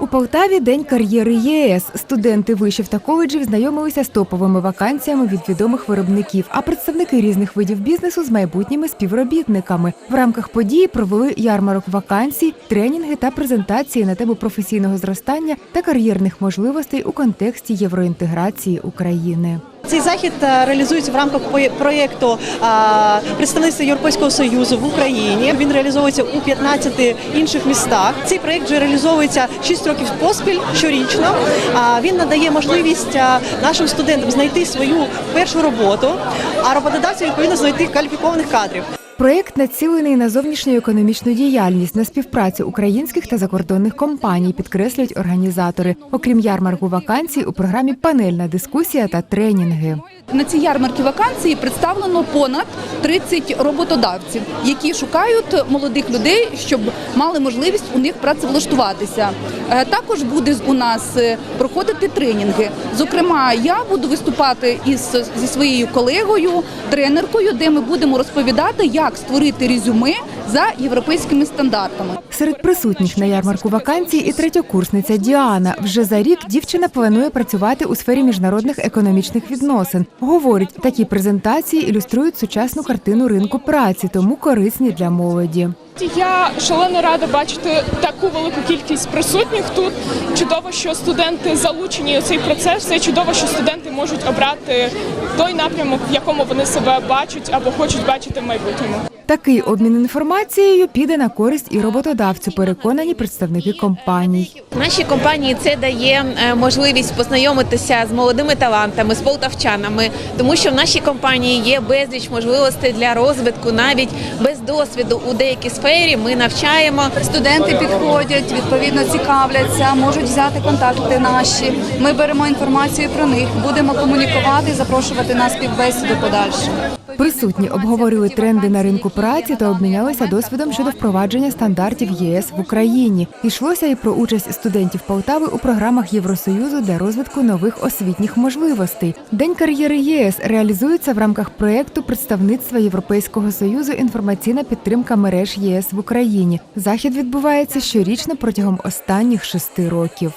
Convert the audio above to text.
У Полтаві день кар'єри ЄС. Студенти вишів та коледжів знайомилися з топовими вакансіями від відомих виробників, а представники різних видів бізнесу з майбутніми співробітниками. В рамках події провели ярмарок вакансій, тренінги та презентації на тему професійного зростання та кар'єрних можливостей у контексті євроінтеграції України. Цей захід е, реалізується в рамках проєкту представництва Європейського союзу в Україні. Він реалізовується у 15 інших містах. Цей проєкт вже реалізовується 6 років поспіль щорічно. Він надає можливість нашим студентам знайти свою першу роботу, а роботодавцям відповідно знайти кваліфікованих кадрів. Проєкт націлений на зовнішню економічну діяльність, на співпрацю українських та закордонних компаній, підкреслюють організатори. Окрім ярмарку вакансій, у програмі панельна дискусія та тренінги. На цій ярмарці вакансії представлено понад 30 роботодавців, які шукають молодих людей, щоб мали можливість у них працевлаштуватися. Е, Також буде у нас е, проходити тренінги. Зокрема, я буду виступати із зі своєю колегою, тренеркою, де ми будемо розповідати, як створити резюме за європейськими стандартами. Серед присутніх на ярмарку вакансій і третьокурсниця Діана. Вже за рік дівчина планує працювати у сфері міжнародних економічних відносин. Говорить, такі презентації ілюструють сучасну картину ринку праці, тому корисні для молоді. Я шалено рада бачити таку велику кількість присутніх тут. Чудово, що студенти залучені у цей процес. Це чудово, що студенти можуть обрати той напрямок, в якому вони себе бачать або хочуть бачити в майбутньому. Такий обмін інформацією піде на користь і роботодавцю, переконані представники компаній. Нашій компанії це дає е, можливість познайомитися з молодими талантами, з полтавчанами, тому що в нашій компанії є безліч можливостей для розвитку, навіть без досвіду у деякій сфері. Ми навчаємо. Студенти підходять, відповідно цікавляться, можуть взяти контакти наші. Ми беремо інформацію про них, будемо комунікувати, запрошувати на співбесіду подальше. Присутні обговорили тренди на ринку праці та обмінялися досвідом щодо впровадження стандартів ЄС в Україні. Йшлося і про участь студентів Полтави у програмах Євросоюзу для розвитку нових освітніх можливостей. День кар'єри ЄС реалізується в рамках проєкту представництва Європейського союзу інформаційна підтримка мереж ЄС в Україні. Захід відбувається щорічно протягом останніх шести років.